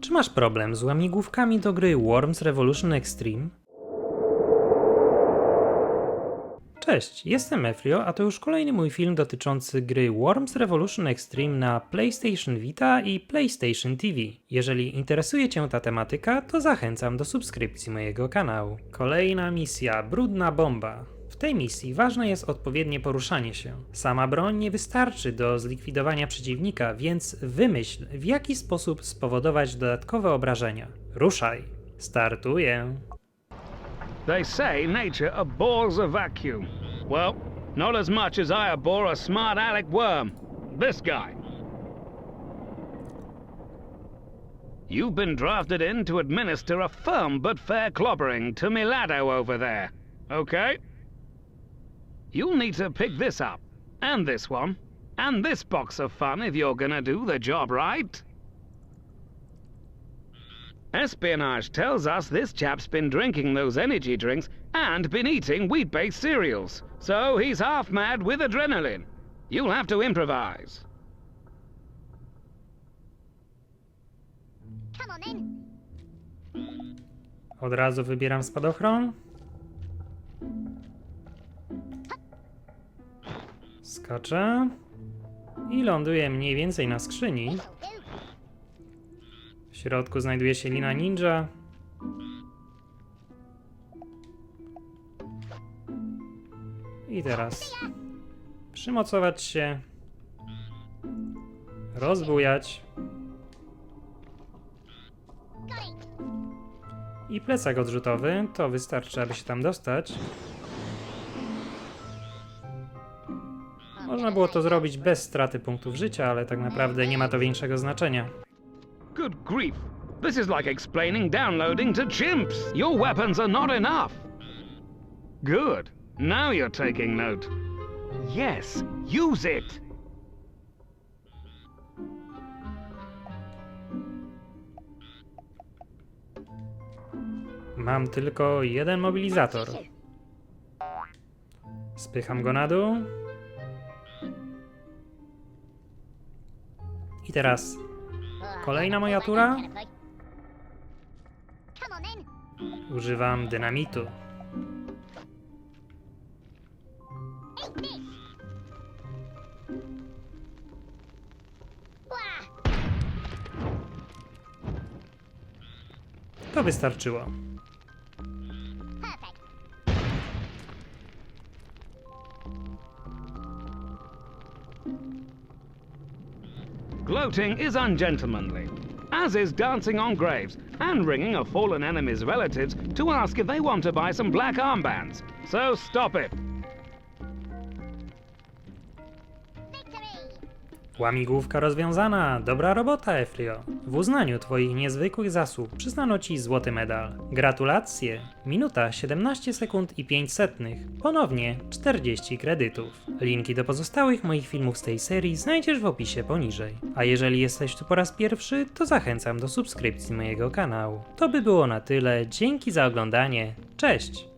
Czy masz problem z łamigłówkami do gry Worms Revolution Extreme? Cześć, jestem Efrio, a to już kolejny mój film dotyczący gry Worms Revolution Extreme na PlayStation Vita i PlayStation TV. Jeżeli interesuje Cię ta tematyka, to zachęcam do subskrypcji mojego kanału. Kolejna misja Brudna Bomba. Tej misji ważne jest odpowiednie poruszanie się. Sama broń nie wystarczy do zlikwidowania przeciwnika, więc wymyśl, w jaki sposób spowodować dodatkowe obrażenia. Ruszaj! Startuję! They say nature abhors a vacuum. Well, not as much as I abhor a smart aleck worm. This guy. You've been drafted in to administer a firm but fair clobbering to Milado over there. Okay? You'll need to pick this up, and this one, and this box of fun if you're gonna do the job right. Espionage tells us this chap's been drinking those energy drinks and been eating wheat based cereals, so he's half mad with adrenaline. You'll have to improvise. Come on then. Od razu wybieram spadochron. Skaczę. I ląduję mniej więcej na skrzyni. W środku znajduje się lina ninja. I teraz przymocować się, rozbujać i plecak odrzutowy. To wystarczy, aby się tam dostać. Można było to zrobić bez straty punktów życia, ale tak naprawdę nie ma to większego znaczenia. Good grief. This is like explaining downloading to chimps. Your weapons are not enough. Good. Now you're taking note. Yes, use it. Mam tylko jeden mobilizator. Spycham go na dół. I teraz kolejna moja tura. Używam dynamitu. To wystarczyło. Gloating is ungentlemanly, as is dancing on graves and ringing a fallen enemy's relatives to ask if they want to buy some black armbands. So stop it. Victory. Łamigłówka rozwiązana. Dobra robota, Efrio. W uznaniu Twoich niezwykłych zasług przyznano Ci złoty medal. Gratulacje. Minuta 17 sekund i 5 setnych. Ponownie 40 kredytów. Linki do pozostałych moich filmów z tej serii znajdziesz w opisie poniżej. A jeżeli jesteś tu po raz pierwszy, to zachęcam do subskrypcji mojego kanału. To by było na tyle. Dzięki za oglądanie. Cześć!